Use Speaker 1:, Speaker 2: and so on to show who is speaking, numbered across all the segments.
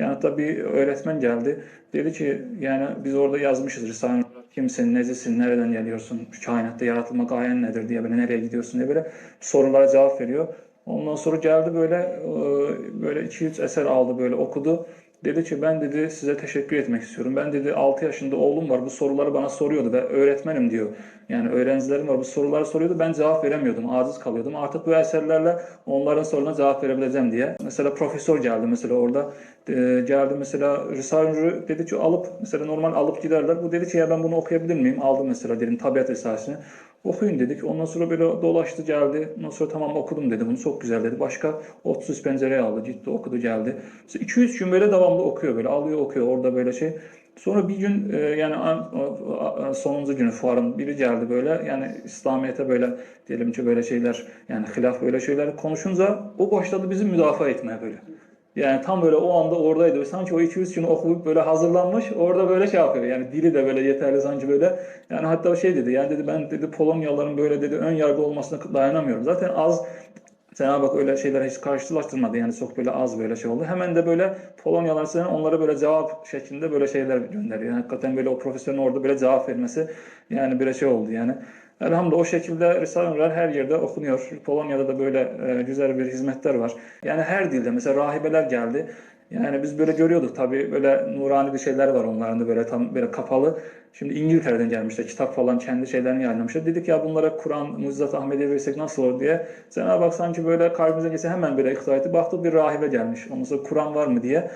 Speaker 1: Yani hatta bir öğretmen geldi. Dedi ki yani biz orada yazmışız Risale-i Nur. Kimsin, necisin, nereden geliyorsun, şu kainatta yaratılma gayen nedir diye böyle nereye gidiyorsun diye böyle sorulara cevap veriyor. Ondan sonra geldi böyle e, böyle 200 eser aldı böyle okudu. Dedi ki ben dedi size teşekkür etmek istiyorum. Ben dedi 6 yaşında oğlum var bu soruları bana soruyordu ve öğretmenim diyor. Yani öğrencilerim var bu soruları soruyordu ben cevap veremiyordum. Aciz kalıyordum. Artık bu eserlerle onların sorularına cevap verebileceğim diye. Mesela profesör geldi mesela orada. E, geldi mesela Risale-i dedi ki alıp mesela normal alıp giderler. Bu dedi ki ya ben bunu okuyabilir miyim? Aldı mesela dedim tabiat esasını. Okuyun dedik. Ondan sonra böyle dolaştı geldi. Ondan sonra tamam okudum dedi. Bunu çok güzel dedi. Başka 30 pencereye aldı. Gitti okudu geldi. Mesela 200 gün böyle devamlı okuyor böyle. Alıyor okuyor orada böyle şey. Sonra bir gün e, yani sonuncu günü fuarın biri geldi böyle yani İslamiyet'e böyle diyelim ki böyle şeyler yani hilaf böyle şeyler konuşunca o başladı bizi müdafaa etmeye böyle. Yani tam böyle o anda oradaydı. Sanki o 200 gün okuyup böyle hazırlanmış. Orada böyle şey yapıyor. Yani dili de böyle yeterli sanki böyle. Yani hatta şey dedi. Yani dedi ben dedi Polonyalıların böyle dedi ön yargı olmasına dayanamıyorum. Zaten az Cenab-ı Hak öyle şeyler hiç karşılaştırmadı. Yani çok böyle az böyle şey oldu. Hemen de böyle Polonyalılar sana onlara böyle cevap şeklinde böyle şeyler gönderiyor. Yani hakikaten böyle o profesörün orada böyle cevap vermesi yani bir şey oldu yani. Elhamdülillah o şekilde Risale-i Nurlar her yerde okunuyor. Polonya'da da böyle e, güzel bir hizmetler var. Yani her dilde mesela rahibeler geldi. Yani biz böyle görüyorduk tabii böyle nurani bir şeyler var onların da böyle tam böyle kapalı. Şimdi İngiltere'den gelmişler kitap falan kendi şeylerini yayınlamışlar. Dedik ya bunlara Kur'an, Mucizat Ahmediye versek nasıl olur diye. Cenab-ı Hak sanki böyle kalbimize gelse hemen böyle ikna etti. Baktık bir rahibe gelmiş. Ondan sonra Kur'an var mı diye.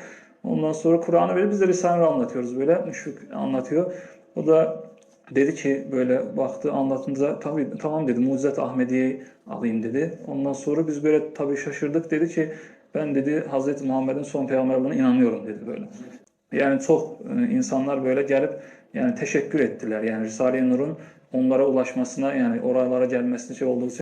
Speaker 1: Ondan sonra Kur'an'ı verip biz de Risale-i Nur anlatıyoruz böyle. Şu anlatıyor. O da dedi ki böyle baktı anlatınca tabii tamam dedi Mucizat Ahmediye'yi alayım dedi. Ondan sonra biz böyle tabii şaşırdık. Dedi ki ben dedi Hazreti Muhammed'in son peygamber olduğuna inanıyorum dedi böyle. Yani çok e, insanlar böyle gelip yani teşekkür ettiler. Yani Risale-i Nur'un onlara ulaşmasına yani oralara gelmesine şey olduğu için